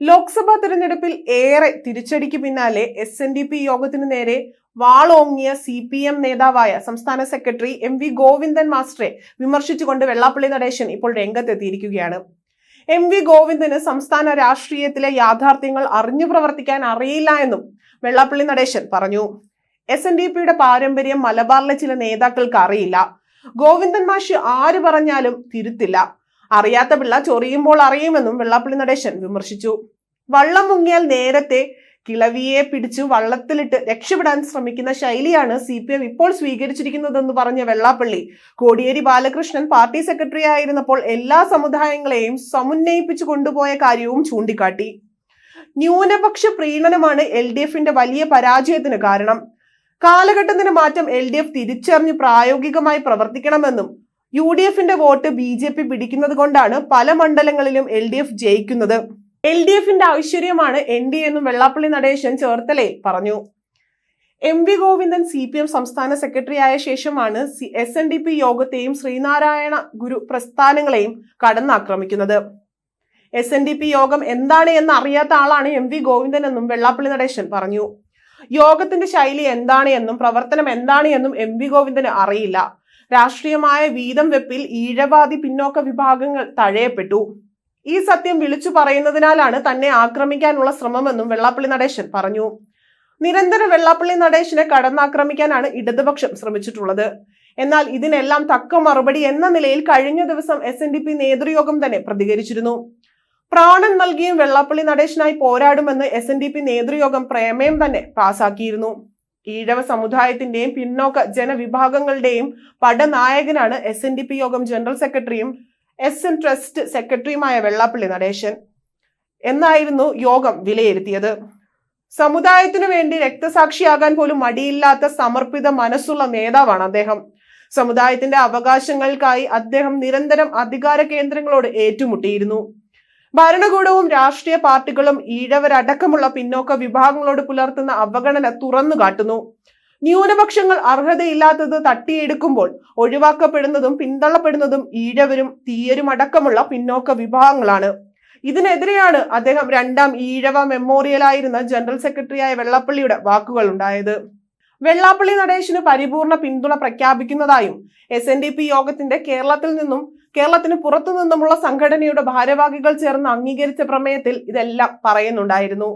ലോക്സഭാ തെരഞ്ഞെടുപ്പിൽ ഏറെ തിരിച്ചടിക്ക് പിന്നാലെ എസ് എൻ ഡി പി യോഗത്തിനു നേരെ വാളോങ്ങിയ സി പി എം നേതാവായ സംസ്ഥാന സെക്രട്ടറി എം വി ഗോവിന്ദൻ മാസ്റ്ററെ വിമർശിച്ചുകൊണ്ട് വെള്ളാപ്പള്ളി നടേശൻ ഇപ്പോൾ രംഗത്തെത്തിയിരിക്കുകയാണ്. എം വി ഗോവിന്ദന് സംസ്ഥാന രാഷ്ട്രീയത്തിലെ യാഥാർത്ഥ്യങ്ങൾ അറിഞ്ഞു പ്രവർത്തിക്കാൻ അറിയില്ല എന്നും വെള്ളാപ്പള്ളി നടേശൻ പറഞ്ഞു. എസ് എൻ ഡി പിയുടെ പാരമ്പര്യം മലബാറിലെ ചില നേതാക്കൾക്ക് അറിയില്ല. ഗോവിന്ദൻ മാഷ് ആര് പറഞ്ഞാലും തിരുത്തില്ല. അറിയാത്ത പിള്ള ചൊറിയുമ്പോൾ അറിയുമെന്നും വെള്ളാപ്പള്ളി നടേശൻ വിമർശിച്ചു. വള്ളം മുങ്ങിയാൽ നേരത്തെ കിളവിയെ പിടിച്ചു വള്ളത്തിലിട്ട് രക്ഷപ്പെടാൻ ശ്രമിക്കുന്ന ശൈലിയാണ് സി പി എം ഇപ്പോൾ സ്വീകരിച്ചിരിക്കുന്നതെന്ന് പറഞ്ഞ വെള്ളാപ്പള്ളി. കോടിയേരി ബാലകൃഷ്ണൻ പാർട്ടി സെക്രട്ടറി ആയിരുന്നപ്പോൾ എല്ലാ സമുദായങ്ങളെയും സമുന്നയിപ്പിച്ചു കൊണ്ടുപോയ കാര്യവും ചൂണ്ടിക്കാട്ടി. ന്യൂനപക്ഷ പ്രീണനമാണ് എൽ ഡി എഫിന്റെ വലിയ പരാജയത്തിന് കാരണം. കാലഘട്ടത്തിന് മാറ്റം എൽ ഡി എഫ് തിരിച്ചറിഞ്ഞ് പ്രായോഗികമായി പ്രവർത്തിക്കണമെന്നും യു ഡി എഫിന്റെ വോട്ട് ബി ജെ പി പിടിക്കുന്നത് കൊണ്ടാണ് പല മണ്ഡലങ്ങളിലും എൽ ഡി എഫ് ജയിക്കുന്നത്. എൽ ഡി എഫിന്റെ ഐശ്വര്യമാണ് എൻ ഡി എന്നും വെള്ളാപ്പള്ളി നടേശൻ ചേർത്തലയിൽ പറഞ്ഞു. M V Govindan C P M സംസ്ഥാന സെക്രട്ടറി ആയ ശേഷമാണ് C S N D P യോഗത്തെയും Sreenarayana ഗുരു പ്രസ്ഥാനങ്ങളെയും കടന്നാക്രമിക്കുന്നത്. എസ് എൻ ഡി പി യോഗം എന്താണ് എന്ന് അറിയാത്ത ആളാണ് എം വി ഗോവിന്ദൻ എന്നും വെള്ളാപ്പള്ളി നടേശൻ പറഞ്ഞു. യോഗത്തിന്റെ ശൈലി എന്താണ് എന്നും പ്രവർത്തനം എന്താണ് എന്നും എം വി ഗോവിന്ദന് അറിയില്ല. രാഷ്ട്രീയമായ വീതം വെപ്പിൽ ഈഴവാദി പിന്നോക്ക വിഭാഗങ്ങൾ തഴയപ്പെട്ടു. ഈ സത്യം വിളിച്ചു പറയുന്നതിനാലാണ് തന്നെ ആക്രമിക്കാനുള്ള ശ്രമമെന്നും വെള്ളാപ്പള്ളി നടേശൻ പറഞ്ഞു. നിരന്തരം വെള്ളാപ്പള്ളി നടേശനെ കടന്നാക്രമിക്കാനാണ് ഇടതുപക്ഷം ശ്രമിച്ചിട്ടുള്ളത്. എന്നാൽ ഇതിനെല്ലാം തക്ക മറുപടി എന്ന നിലയിൽ കഴിഞ്ഞ ദിവസം എസ് എൻ ഡി പി നേതൃയോഗം തന്നെ പ്രതികരിച്ചിരുന്നു. പ്രാണൻ നൽകിയും വെള്ളാപ്പള്ളി നടേശനായി പോരാടുമെന്ന് എസ് എൻ ഡി പി നേതൃയോഗം പ്രമേയം തന്നെ പാസാക്കിയിരുന്നു. ഈഴവ സമുദായത്തിന്റെയും പിന്നോക്ക ജനവിഭാഗങ്ങളുടെയും പടനായകനാണ് എസ് എൻ ഡി പി യോഗം ജനറൽ സെക്രട്ടറിയും എസ് എൻ ട്രസ്റ്റ് സെക്രട്ടറിയുമായ വെള്ളാപ്പള്ളി നടേശൻ എന്നായിരുന്നു യോഗം വിലയിരുത്തിയത്. സമുദായത്തിനു വേണ്ടി രക്തസാക്ഷിയാകാൻ പോലും മടിയില്ലാത്ത സമർപ്പിത മനസ്സുള്ള നേതാവാണ് അദ്ദേഹം. സമുദായത്തിന്റെ അവകാശങ്ങൾക്കായി അദ്ദേഹം നിരന്തരം അധികാര കേന്ദ്രങ്ങളോട് ഏറ്റുമുട്ടിയിരുന്നു. ഭരണകൂടവും രാഷ്ട്രീയ പാർട്ടികളും ഈഴവരടക്കമുള്ള പിന്നോക്ക വിഭാഗങ്ങളോട് പുലർത്തുന്ന അവഗണന തുറന്നു കാട്ടുന്നു. ന്യൂനപക്ഷങ്ങൾ അർഹതയില്ലാത്തത് തട്ടിയെടുക്കുമ്പോൾ ഒഴിവാക്കപ്പെടുന്നതും പിന്തള്ളപ്പെടുന്നതും ഈഴവരും തീയരും അടക്കമുള്ള പിന്നോക്ക വിഭാഗങ്ങളാണ്. ഇതിനെതിരെയാണ് അദ്ദേഹം രണ്ടാം ഈഴവ മെമ്മോറിയലായിരുന്ന ജനറൽ സെക്രട്ടറിയായ വെള്ളപ്പള്ളിയുടെ വാക്കുകൾ ഉണ്ടായത്. വെള്ളാപ്പള്ളി നടേശിന് പരിപൂർണ പിന്തുണ പ്രഖ്യാപിക്കുന്നതായും എസ് എൻ ഡി പി യോഗത്തിന്റെ കേരളത്തിൽ നിന്നും കേരളത്തിന് പുറത്തു നിന്നുമുള്ള സംഘടനയുടെ ഭാരവാഹികൾ ചേർന്ന് അംഗീകരിച്ച പ്രമേയത്തിൽ ഇതെല്ലാം പറയുന്നുണ്ടായിരുന്നു.